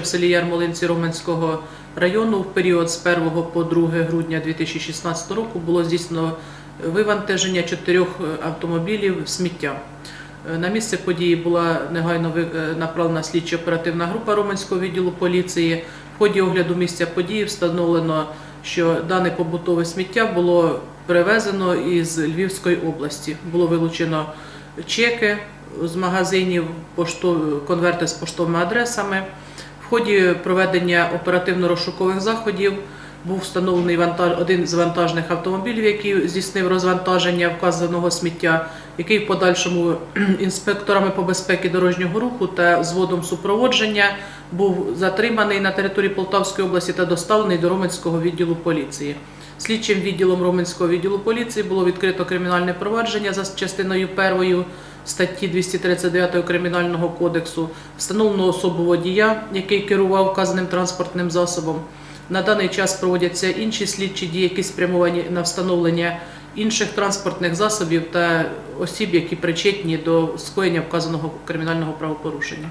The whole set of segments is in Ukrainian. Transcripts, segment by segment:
В селі Ярмолинці Роменського району в період з 1 по 2 грудня 2016 року було здійснено вивантаження чотирьох автомобілів сміття. Е, На місце події була негайно е, направлена слідчо-оперативна група Роменського відділу поліції. В ході огляду місця події встановлено, що дане побутове сміття було привезено із Львівської області. Було вилучено чеки з магазинів, конверти з поштовими адресами. Ході проведення оперативно-розшукових заходів був встановлений вантаж, один з вантажних автомобілів, який здійснив розвантаження вказаного сміття, який в подальшому інспекторами по безпеці дорожнього руху та зводом супроводження був затриманий на території Полтавської області та доставлений до Роменського відділу поліції. Слідчим відділом Роменського відділу поліції було відкрито кримінальне провадження за частиною першою статті 239 Кримінального кодексу. Встановлено особу водія, який керував вказаним транспортним засобом. На даний час проводяться інші слідчі дії, які спрямовані на встановлення інших транспортних засобів та осіб, які причетні до скоєння вказаного кримінального правопорушення.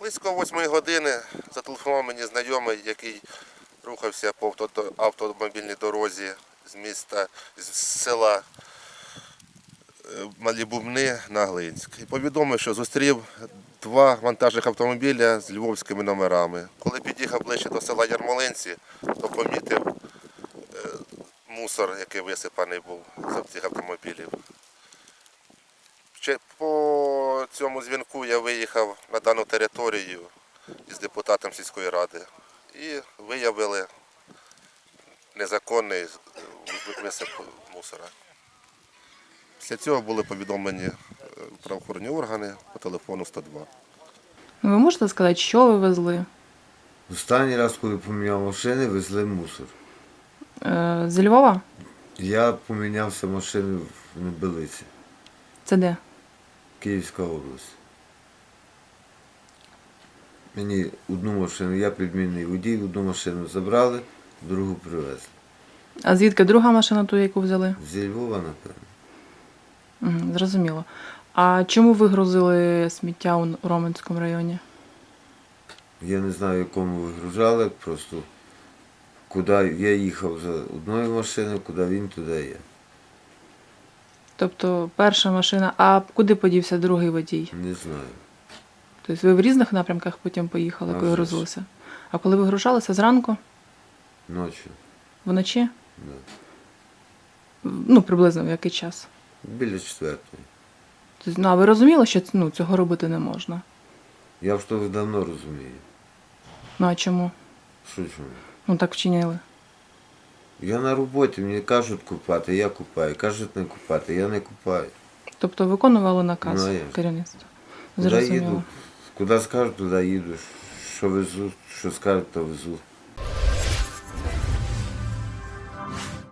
Близько восьмої години зателефонував мені знайомий, який рухався по автомобільній дорозі з міста, з села е, Малі Бубни на Глинськ. І повідомив, що зустрів два вантажних автомобіля з львовськими номерами. Коли під'їхав ближче до села Ярмолинці, то помітив е, мусор, який висипаний був з цих автомобілів. По цьому дзвінку я виїхав на дану територію із депутатом сільської ради і виявили незаконний висип мусора. Після цього були повідомлені е, правоохоронні органи по телефону 102. Ну, Ви можете сказати, що ви везли? Останній раз, коли поміняв машини, везли мусор. Е, з Львова? Я помінявся машини в Небелиці, Це де? Київська область. Мені одну машину, я підмінний водій, одну машину забрали, другу привезли. А звідки друга машина, ту, яку взяли? Зі Львова, напевно. Угу, зрозуміло. А чому ви грузили сміття у Роменському районі? Я не знаю, якому вигружали, просто куди я їхав за одною машиною, куди він, туди я. Тобто перша машина, а куди подівся другий водій? Не знаю. Тобто ви в різних напрямках потім поїхали, А коли вже ж. грузилися? А коли вигружалися зранку, Ночі. вночі? Да. Ну, приблизно в який час? Біля четвертої. Ну, а ви розуміли, що ну, цього робити не можна? Я вже то давно розумію. Ну а чому? Що чому? Ну так вчинили. Я на роботі, мені кажуть купати, я купаю. Кажуть не купати, я не купаю. Тобто виконували наказ Ну, а як же? керівництва. Куди Зрозуміло. їду? Куди скажуть, туди їду. Що везу, що скажуть, то везу.